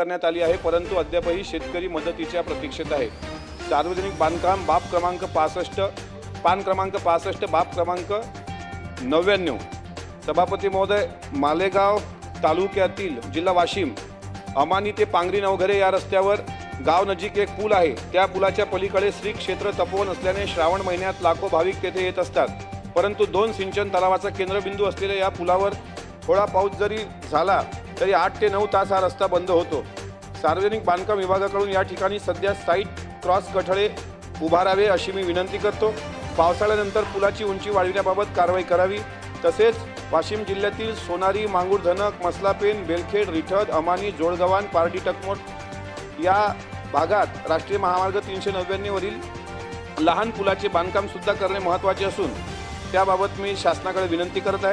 करण्यात आली आहे परंतु अद्यापही शेतकरी मदतीच्या प्रतीक्षेत आहे. सार्वजनिक बांधकाम बाब क्रमांक पासष्ट पान क्रमांक पासष्ट बाब क्रमांक नव्याण्णव. सभापती महोदय मालेगाव तालुक्यातील जिल्हा वाशिम अमानी ते पांगरी नवघरे या रस्त्यावर गाव नजीक एक पूल आहे. त्या पुलाच्या पलीकडे श्री क्षेत्र तपोवन असल्याने श्रावण महिन्यात लाखो भाविक तेथे येत असतात. परंतु दोन सिंचन तलावाचा केंद्रबिंदू असलेल्या या पुलावर थोडा पाऊस जरी झाला तरी आठ ते नऊ तास हा रस्ता बंद होतो. सार्वजनिक बांधकाम विभागाकडून या ठिकाणी सध्या साईट क्रॉस कठडे उभारावे अशी मी विनंती करतो. पावसाळ्यानंतर पुलाची उंची वाढविण्याबाबत कारवाई करावी. तसेच वाशिम जिल्ह्यातील सोनारी मांगूर धनक मसलापेन बेलखेड रिठद अमानी जोडगव्हाण पारडी टकमोट या भागात राष्ट्रीय महामार्ग तीनशे नव्याण्णववरील लहान पुलाचे बांधकामसुद्धा करणे महत्त्वाचे असून त्याबाबत मी शासनाकडे विनंती करत आहे.